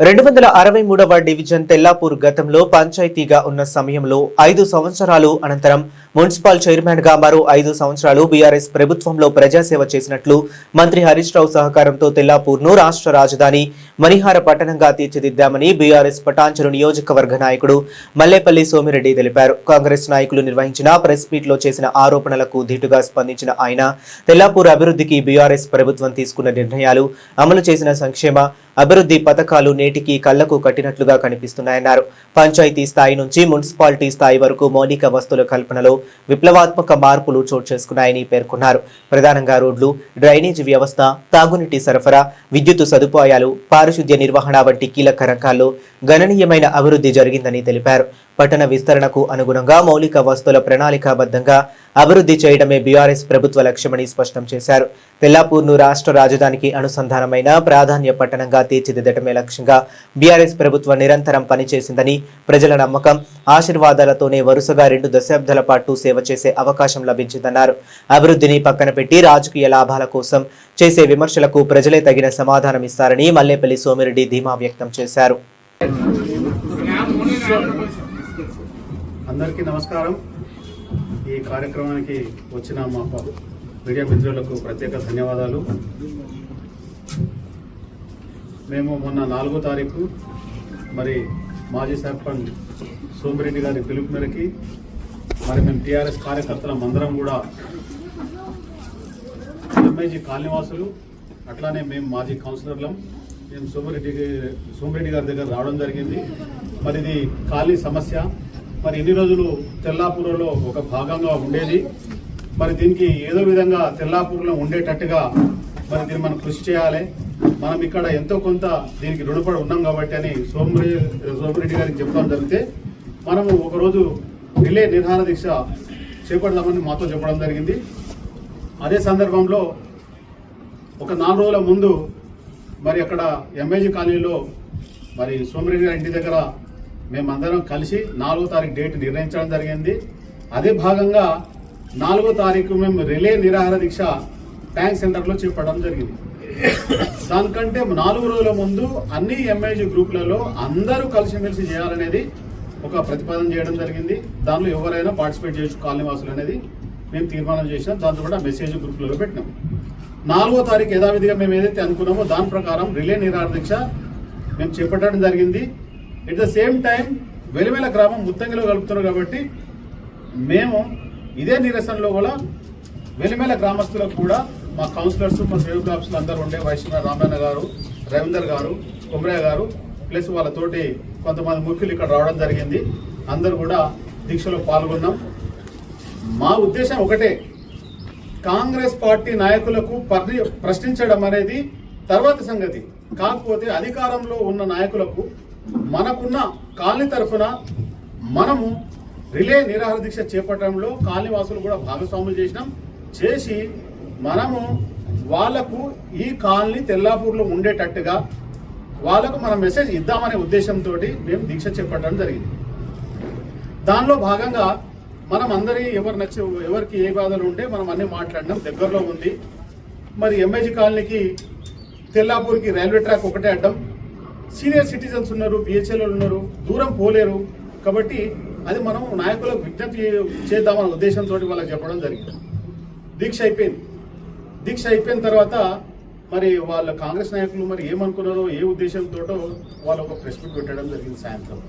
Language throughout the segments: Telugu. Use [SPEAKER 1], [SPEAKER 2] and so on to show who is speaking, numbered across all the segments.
[SPEAKER 1] రెండు వందల అరవై మూడవ డివిజన్ తెల్లాపూర్ గతంలో పంచాయతీగా ఉన్న సమయంలో ఐదు సంవత్సరాలు అనంతరం మున్సిపల్ చైర్మన్గా మరో ఐదు సంవత్సరాలు బీఆర్ఎస్ ప్రభుత్వంలో ప్రజాసేవ చేసినట్లు మంత్రి హరీష్ రావు సహకారంతో తెల్లాపూర్ను రాష్ట్ర రాజధాని మణిహార పట్టణంగా తీర్చిదిద్దామని బీఆర్ఎస్ పటాంచరు నియోజకవర్గ నాయకుడు మల్లేపల్లి సోమిరెడ్డి తెలిపారు. కాంగ్రెస్ నాయకులు నిర్వహించిన ప్రెస్ మీట్లో చేసిన ఆరోపణలకు ధీటుగా స్పందించిన ఆయన తెల్లాపూర్ అభివృద్ధికి బీఆర్ఎస్ ప్రభుత్వం తీసుకున్న నిర్ణయాలు అమలు చేసిన సంక్షేమ అభివృద్ధి పథకాలు నేటికి కళ్ళకు కట్టినట్లుగా కనిపిస్తున్నాయన్నారు. పంచాయతీ స్థాయి నుంచి మున్సిపాలిటీ స్థాయి వరకు మౌలిక వస్తువుల కల్పనలో విప్లవాత్మక మార్పులు చోటు చేసుకున్నాయని పేర్కొన్నారు. ప్రధానంగా రోడ్లు డ్రైనేజీ వ్యవస్థ తాగునీటి సరఫరా విద్యుత్ సదుపాయాలు పారిశుద్ధ్య నిర్వహణ వంటి కీలక రంగాల్లో గణనీయమైన అభివృద్ధి జరిగిందని తెలిపారు. పట్టణ విస్తరణకు అనుగుణంగా మౌలిక వస్తువుల ప్రణాళికాబద్ధంగా అభివృద్ధి చేయడమే బీఆర్ఎస్ ప్రభుత్వ లక్ష్యమని స్పష్టం చేశారు. తెల్లాపూర్ను రాష్ట్ర రాజధానికి అనుసంధానమైన ప్రాధాన్య పట్టణంగా తీర్చిదిద్దటమే లక్ష్యంగా బీఆర్ఎస్ ప్రభుత్వం నిరంతరం పనిచేసిందని ప్రజల నమ్మకం. ఆశీర్వాదాలతోనే వరుసగా రెండు దశాబ్దాల పాటు సేవ చేసే అవకాశం లభించిందన్నారు. అభివృద్ధిని పక్కన పెట్టి రాజకీయ లాభాల కోసం చేసే విమర్శలకు ప్రజలే తగిన సమాధానం ఇస్తారని మల్లేపల్లి సోమిరెడ్డి ధీమా వ్యక్తం చేశారు.
[SPEAKER 2] అందరికీ నమస్కారం. ఈ కార్యక్రమానికి వచ్చిన మా మీడియా మిత్రులకు ప్రత్యేక ధన్యవాదాలు. మేము మొన్న నాలుగో తారీఖు మరి మాజీ సర్పంచ్ సోమిరెడ్డి గారి పిలుపు మేరకి మరి మేము టీఆర్ఎస్ కార్యకర్తలం అందరం కూడా ఎంఐజీ కాలనీవాసులు అట్లానే మేము మాజీ కౌన్సిలర్లం మేము సోమిరెడ్డి సోమిరెడ్డి గారి దగ్గర రావడం జరిగింది. మరి ఇది కాలనీ సమస్య. మరి ఇన్ని రోజులు తెల్లాపూర్లో ఒక భాగంగా ఉండేది? మరి దీనికి ఏదో విధంగా తెల్లాపూర్లో ఉండేటట్టుగా మరి దీన్ని మనం కృషి చేయాలి. మనం ఇక్కడ ఎంతో కొంత దీనికి రుణపడి ఉన్నాం కాబట్టి అని సోమరే సోమిరెడ్డి గారికి చెప్పడం జరిగితే మనము ఒకరోజు రిలే నిర్హార దీక్ష చేపడదామని మాతో చెప్పడం జరిగింది. అదే సందర్భంలో ఒక నాలుగు రోజుల ముందు మరి అక్కడ ఎంఏజీ కాలనీలో మరి సోమిరెడ్డి గారి ఇంటి దగ్గర మేమందరం కలిసి నాలుగో తారీఖు డేట్ నిర్ణయించడం జరిగింది. అదే భాగంగా నాలుగో తారీఖు మేము రిలే నిరాహార దీక్ష ట్యాంక్ సెంటర్లో చేపట్టడం జరిగింది. దానికంటే నాలుగు రోజుల ముందు అన్ని ఎంఏజీ గ్రూపులలో అందరూ కలిసిమెలిసి చేయాలనేది ఒక ప్రతిపాదన చేయడం జరిగింది. దానిలో ఎవరైనా పార్టిసిపేట్ చేయొచ్చు కాలనీ వాసులు అనేది మేము తీర్మానం చేసినాం. దాంతో కూడా మెసేజ్ గ్రూప్లలో పెట్టినాం. నాలుగో తారీఖు యథావిధిగా మేము ఏదైతే అనుకున్నామో దాని ప్రకారం రిలే నిరాహార దీక్ష మేము చేపట్టడం జరిగింది. At the same time Velivela గ్రామం ముత్తంగిలో కలుపుతున్నారు కాబట్టి మేము ఇదే నిరసనలో కూడా వెలిమెల గ్రామస్తులకు కూడా మా కౌన్సిలర్స్ మా సేవక్ ఆఫీసులు అందరూ ఉండే వైష్ణవ రామన్న గారు రవీందర్ గారు కుమ్రయ్య గారు ప్లస్ వాళ్ళతోటి కొంతమంది ముఖ్యులు ఇక్కడ రావడం జరిగింది. అందరూ కూడా దీక్షలో పాల్గొన్నాం. మా ఉద్దేశం ఒకటే కాంగ్రెస్ పార్టీ నాయకులకు పరి- ప్రశ్నించడం అనేది తర్వాత సంగతి. కాకపోతే అధికారంలో ఉన్న నాయకులకు మనకున్న కాలనీ తరఫున మనము రిలే నిరాహార దీక్ష చేపట్టడంలో కాలనీ వాసులు కూడా భాగస్వాములు చేసినాం. చేసి మనము వాళ్ళకు ఈ కాలనీ తెల్లాపూర్లో ఉండేటట్టుగా వాళ్ళకు మనం మెసేజ్ ఇద్దామనే ఉద్దేశంతో మేము దీక్ష చేపట్టడం జరిగింది. దానిలో భాగంగా మనం అందరి ఎవరు నచ్చ ఎవరికి ఏ బాధలు ఉంటే మనం అన్ని మాట్లాడినాం. దగ్గరలో ఉంది. మరి ఎంఐజీ కాలనీకి తెల్లాపూర్కి రైల్వే ట్రాక్ ఒకటే అడ్డం. సీనియర్ సిటిజన్స్ ఉన్నారు బిహెచ్ఎల్ ఉన్నారు దూరం పోలేరు. కాబట్టి అది మనం నాయకులకు విజ్ఞప్తి చేద్దామన్న ఉద్దేశంతో వాళ్ళకి చెప్పడం జరిగింది. దీక్ష అయిపోయింది. దీక్ష అయిపోయిన తర్వాత మరి వాళ్ళ కాంగ్రెస్ నాయకులు మరి ఏమనుకున్నారో ఏ ఉద్దేశంతో వాళ్ళు ఒక ప్రెస్ మీట్ పెట్టడం జరిగింది సాయంత్రం.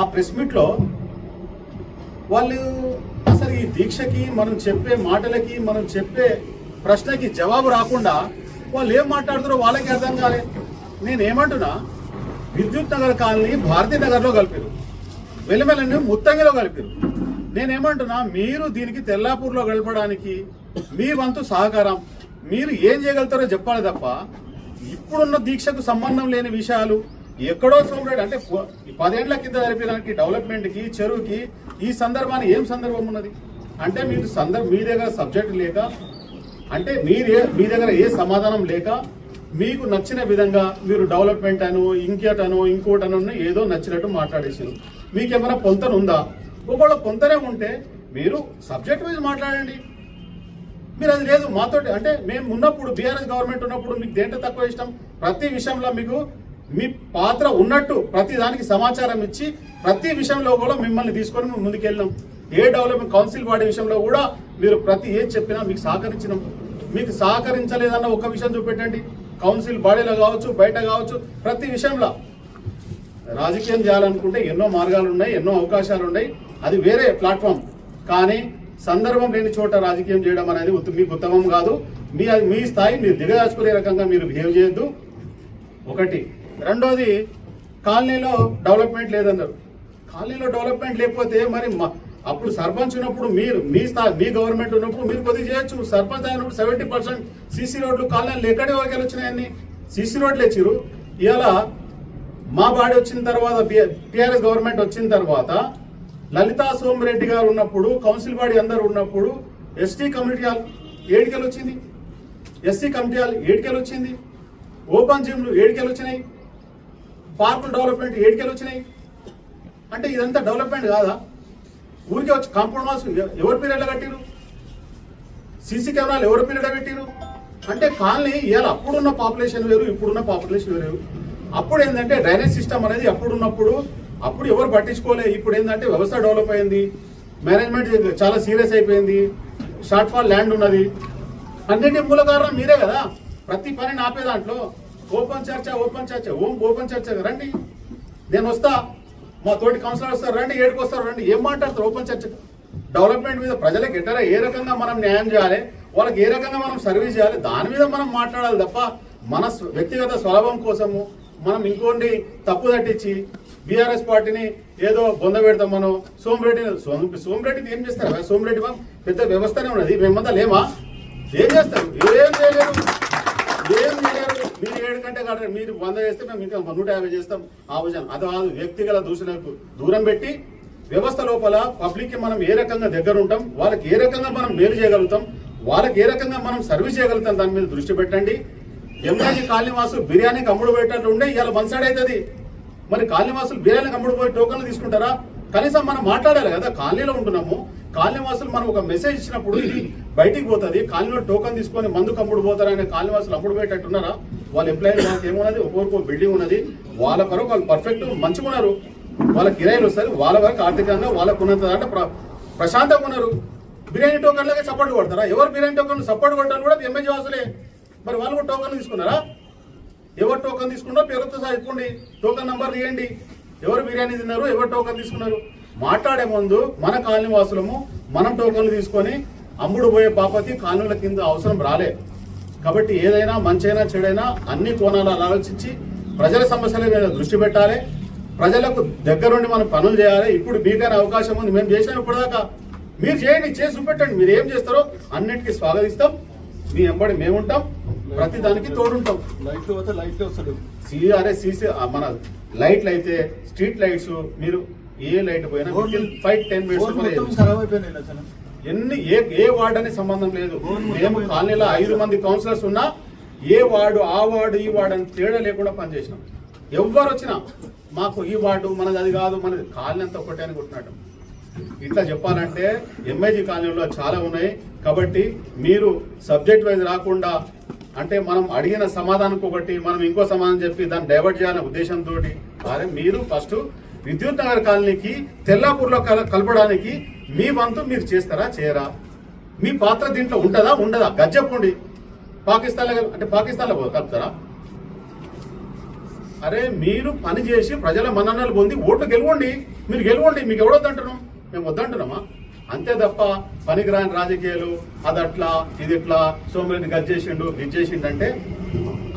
[SPEAKER 2] ఆ ప్రెస్ మీట్లో వాళ్ళు అసలు ఈ దీక్షకి మనం చెప్పే మాటలకి మనం చెప్పే ప్రశ్నకి జవాబు రాకుండా వాళ్ళు ఏం మాట్లాడుతారో వాళ్ళకి అర్థం కాలేదు నేనేమంటున్నా? విద్యుత్ నగర్ కాలనీ భారతీ నగర్లో కలిపారు. వెలిమెలని ముత్తంగిలో కలిపారు. నేనేమంటున్నా మీరు దీనికి తెల్లాపూర్లో గడపడానికి మీ వంతు సహకారం మీరు ఏం చేయగలుగుతారో చెప్పాలి తప్ప ఇప్పుడున్న దీక్షకు సంబంధం లేని విషయాలు ఎక్కడో సోమరెడ్డి అంటే పదేళ్ళ కింద జరిపేదానికి డెవలప్మెంట్కి చెరువుకి ఈ సందర్భాన్ని ఏం సందర్భం ఉన్నది? అంటే మీరు సందర్భ మీ దగ్గర సబ్జెక్ట్ లేక అంటే మీరు మీ దగ్గర ఏ సమాధానం లేక మీకు నచ్చిన విధంగా మీరు డెవలప్మెంట్ అను ఇంకేటను ఇంకోటను ఏదో నచ్చినట్టు మాట్లాడేసారు ఏమైనా పొంతన ఉందా? ఒకవేళ పొంతనే ఉంటే మీరు సబ్జెక్ట్ వైజ్ మాట్లాడండి. మీరు అది లేదు మాతోటి అంటే మేము ఉన్నప్పుడు బీఆర్ఎస్ గవర్నమెంట్ ఉన్నప్పుడు మీకు దేంట్లో తక్కువ ఇష్టం? ప్రతి విషయంలో మీకు మీ పాత్ర ఉన్నట్టు ప్రతి దానికి సమాచారం ఇచ్చి ప్రతి విషయంలో కూడా మిమ్మల్ని తీసుకొని మేము ముందుకెళ్ళినాం. ఏ డెవలప్మెంట్ కౌన్సిల్ బాడీ విషయంలో కూడా మీరు ప్రతి ఏది చెప్పినా మీకు సహకరించినాం. మీకు సహకరించలేదన్న ఒక విషయం చూపెట్టండి. కౌన్సిల్ బాడీలో కావచ్చు బయట కావచ్చు ప్రతి విషయంలో రాజకీయం చేయాలనుకుంటే ఎన్నో మార్గాలు ఉన్నాయి ఎన్నో అవకాశాలు ఉన్నాయి అది వేరే ప్లాట్ఫామ్. కానీ సందర్భం లేని చోట రాజకీయం చేయడం అనేది మీకు ఉత్తమం కాదు. మీ మీ స్థాయి మీరు దిగదాచుకునే రకంగా మీరు బిహేవ్ చేయొద్దు. ఒకటి. రెండోది కాలనీలో డెవలప్మెంట్ లేదన్నారు. కాలనీలో డెవలప్మెంట్ లేకపోతే మరి మ- అప్పుడు సర్పంచ్ ఉన్నప్పుడు మీరు మీ స్థా మీ గవర్నమెంట్ ఉన్నప్పుడు మీరు కొద్దిగా చేయొచ్చు. సర్పంచ్ అయినప్పుడు సెవెంటీ పర్సెంట్ సీసీ రోడ్లు కాలనీలు ఎక్కడే వరకు వచ్చినాయన్ని సీసీ రోడ్లు ఇచ్చిరు ఇలా మా బాడీ వచ్చిన తర్వాత టిఆర్ఎస్ గవర్నమెంట్ వచ్చిన తర్వాత లలితా సోమిరెడ్డి గారు ఉన్నప్పుడు కౌన్సిల్ బాడీ అందరు ఉన్నప్పుడు ఎస్టీ కమ్యూనిటీ హాల్ ఏడికెళ్ళి వచ్చింది. ఎస్సీ కమిటీ హాల్ ఏడికెళ్ళి వచ్చింది. ఓపెన్ జిమ్లు ఏడికెళ్ళి వచ్చినాయి. పార్కుల డెవలప్మెంట్ ఏడికెళ్ళి వచ్చినాయి. అంటే ఇదంతా డెవలప్మెంట్ కాదా? ఊరికే వచ్చి కాంపౌండ్ వాల్స్ ఎవరి ఎవరి ఎట్లా కట్టిరు సీసీ కెమెరాలు ఎవరి పీరియడ్ పెట్టిరు అంటే కాలనీ ఇవాళ అప్పుడున్న పాపులేషన్ వేరు ఇప్పుడున్న పాపులేషన్ వేరు. అప్పుడు ఏంటంటే డ్రైనేజ్ సిస్టమ్ అనేది అప్పుడున్నప్పుడు అప్పుడు ఎవరు పట్టించుకోలే ఇప్పుడు ఏంటంటే వ్యవస్థ డెవలప్ అయింది మేనేజ్మెంట్ చాలా సీరియస్ అయిపోయింది షార్ట్ ఫాల్ ల్యాండ్ ఉన్నది. అన్నింటి మూల కారణం మీరే కదా. ప్రతి పని ఆపే దాంట్లో ఓపెన్ చర్చ ఓపెన్ చర్చ ఓం ఓపెన్ చర్చ రండి. నేను వస్తా. మా తోటి కౌన్సిలర్ వస్తారు రండి ఏడుకు వస్తారు రండి. ఏం మాట్లాడతారు? ఓపెన్ చర్చ. డెవలప్మెంట్ మీద ప్రజలకు ఎట్టరా ఏ రకంగా మనం న్యాయం చేయాలి? వాళ్ళకి ఏ రకంగా మనం సర్వీస్ చేయాలి? దాని మీద మనం మాట్లాడాలి తప్ప మన స్వ- వ్యక్తిగత స్వలభం కోసము మనం ఇంకోటి తప్పు తట్టించి బీఆర్ఎస్ పార్టీని ఏదో బొంద పెడతాం మనం సోమిరెడ్డి సోమ్ సోమిరెడ్డిని ఏం చేస్తారు? సోమిరెడ్డి పెద్ద వ్యవస్థనే ఉన్నది. మేమంతా లేమా? ఏం చేస్తారు? ఏం చేయలేరు? ఏం హండ్రెడ్ కంటే కాదు మీరు వంద చేస్తే మేము ఇంకా నూట యాభై చేస్తాం. ఆలోచన అది కాదు వ్యక్తిగత దూషణకు దూరం పెట్టి వ్యవస్థ లోపల పబ్లిక్కి మనం ఏ రకంగా దగ్గర ఉంటాం వాళ్ళకి ఏ రకంగా మనం మేలు చేయగలుగుతాం వాళ్ళకి ఏ రకంగా మనం సర్వీస్ చేయగలుగుతాం దాని మీద దృష్టి పెట్టండి. ఎంఆర్జీ కాలనీవాసు బిర్యానీకి అమ్ముడు పోయేటట్లు ఉండే ఇవాళ వన్ సైడ్ అవుతుంది మరి కాలనీవాసులు బిర్యానీకి అమ్ముడు పోయి టోకన్లు తీసుకుంటారా? కనీసం మనం మాట్లాడాలి కదా కాలనీలో ఉంటున్నాము. కాలనివాసులు మనం ఒక మెసేజ్ ఇచ్చినప్పుడు ఇది బయటికి పోతుంది కాలనీలో టోకన్ తీసుకొని మందుకు అమ్ముడు పోతారని అప్పుడు అమ్ముడు పోయేటట్టున్నారా? వాళ్ళ ఎంప్లాయీలు వాళ్ళకి ఏమున్నది? ఒక్కొక్క బిల్డింగ్ ఉన్నది. వాళ్ళ కొరకు వాళ్ళు పర్ఫెక్ట్ మంచిగా ఉన్నారు. వాళ్ళ కిరాయిలు వస్తారు వాళ్ళ వరకు ఆర్థికంగా వాళ్ళకు ఉన్నంత అంటే ప్ర- ప్రశాంతంగా ఉన్నారు. బిర్యానీ టోకన్లకే సపోర్ట్ కొడతారా? ఎవరు బిర్యానీ టోకన్ సపోర్ట్ కొట్టారు కూడా ఎంఎల్జీ వాసులే. మరి వాళ్ళు కూడా టోకన్ తీసుకున్నారా? ఎవరు టోకన్ తీసుకున్నారో పేరుతో సహా టోకన్ నెంబర్ ఇవ్వండి ఎవరు బిర్యానీ తిన్నారు? ఎవరు టోకన్ తీసుకున్నారు? మాట్లాడే ముందు మన కాలనీ వాసులము మనం టోకన్లు తీసుకొని అమ్ముడు పోయే పాపతి కాలనీల కింద అవసరం రాలే. కాబట్టి ఏదైనా మంచైనా చెడైనా అన్ని కోణాలు ఆలోచించి ప్రజల సమస్యల మీద దృష్టి పెట్టాలి. ప్రజలకు దగ్గరుండి మనం పనులు చేయాలి. ఇప్పుడు మీకైనా అవకాశం ఉంది. మేము చేసాం ఇప్పటిదాకా. మీరు చేయండి చేసి చూపెట్టండి. మీరు ఏం చేస్తారో అన్నిటికీ స్వాగతిస్తాం. మీ ఎంబడి మేముంటాం. ప్రతి దానికి తోడుంటాం.
[SPEAKER 3] లైట్ పోతే లైట్ వస్తాడు.
[SPEAKER 2] సిఆర్ఎస్ సిసి మన లైట్లు అయితే స్ట్రీట్ లైట్స్ మీరు ఏ లైట్ పోయినా ఫైవ్ టెన్ మినిట్స్ ఎన్ని ఏ ఏ వార్డు అనే సంబంధం లేదు. మేము కాలనీలో ఐదు మంది కౌన్సిలర్స్ ఉన్నా ఏ వార్డు ఆ వార్డు ఈ వార్డు అని తేడా లేకుండా పనిచేసినాం. ఎవ్వరు వచ్చినా మాకు ఈ వార్డు మనది అది కాదు మనది. కాలనీ అంతా ఒకటే అని కొట్టినట్టు. ఇట్లా చెప్పాలంటే ఎంఐజీ కాలనీలో చాలా ఉన్నాయి. కాబట్టి మీరు సబ్జెక్ట్ వైజ్ రాకుండా అంటే మనం అడిగిన సమాధానం ఒకటి మనం ఇంకో సమాధానం చెప్పి దాన్ని డైవర్ట్ చేయాలనే ఉద్దేశంతో మీరు ఫస్ట్ విద్యుత్ నగర్ కాలనీకి తెల్లాపూర్లో కల కలపడానికి మీ వంతు మీరు చేస్తారా చేయరా? మీ పాత్ర దీంట్లో ఉంటుందా ఉండదా? గది చెప్పండి పాకిస్తాన్లో అంటే పాకిస్తాన్లో కలుపుతారా? అరే మీరు పని చేసి ప్రజల మన్ననలు పొంది ఓట్లు గెలవండి. మీరు గెలవండి మీకు ఎవడొద్దంటున్నాం మేము వద్దంటున్నామా? అంతే తప్ప పనికిరాని రాజకీయాలు అది అట్లా ఇది ఇట్లా సోమరెడ్డి గజ్జేసిండు గిజ్జేసిండు అంటే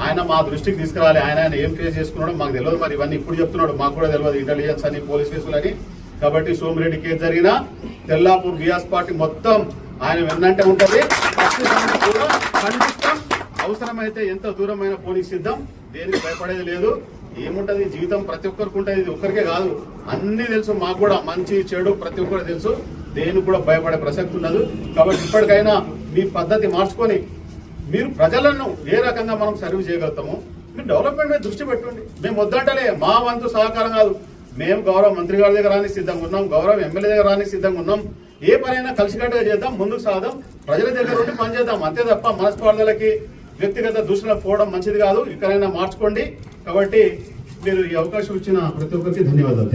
[SPEAKER 2] ఆయన మా దృష్టికి తీసుకురాలి ఆయన ఆయన ఏం ఫేస్ చేసుకున్నాడో మాకు తెలియదు మరి ఇవన్నీ ఇప్పుడు చెప్తున్నాడు. మాకు కూడా తెలియదు ఇంటెలిజెన్స్ అని పోలీస్ కేసులు అని కాబట్టి సోమిరెడ్డి కేసు జరిగిన తెల్లాపూర్ బిఆర్ఎస్ పార్టీ మొత్తం ఆయన వెన్నంటే ఉంటది. అవసరమైతే ఎంత దూరమైన పోలీస్ సిద్ధం? దేనికి భయపడేది లేదు. ఏముంటది? జీవితం ప్రతి ఒక్కరికి ఉంటుంది. ఇది ఒక్కరికే కాదు. అన్ని తెలుసు. మాకు కూడా మంచి చెడు ప్రతి ఒక్కరికి తెలుసు. దేనికి కూడా భయపడే ప్రసక్తి ఉండదు కాబట్టి ఇప్పటికైనా మీ పద్ధతి మార్చుకొని మీరు ప్రజలను ఏ రకంగా మనం సర్వ్ చేయగలుగుతాము మీరు డెవలప్మెంట్ మీద దృష్టి పెట్టండి. మేము వద్దంటలే మా వంతు సహకారం కాదు. మేము గౌరవ మంత్రి గారి దగ్గర రాని సిద్ధంగా ఉన్నాం గౌరవ ఎమ్మెల్యే దగ్గర రాని సిద్ధంగా ఉన్నాం. ఏ పనైనా కలిసికట్టుగా చేద్దాం ముందుకు సాగదాం ప్రజల దగ్గర ఉండి పనిచేద్దాం అంతే తప్ప మనస్పార్థలకి వ్యక్తిగత దూషణలు పోవడం మంచిది కాదు. ఇక్కడైనా మార్చుకోండి. కాబట్టి మీరు ఈ అవకాశం ఇచ్చిన ప్రతి ఒక్కరికి ధన్యవాదాలు.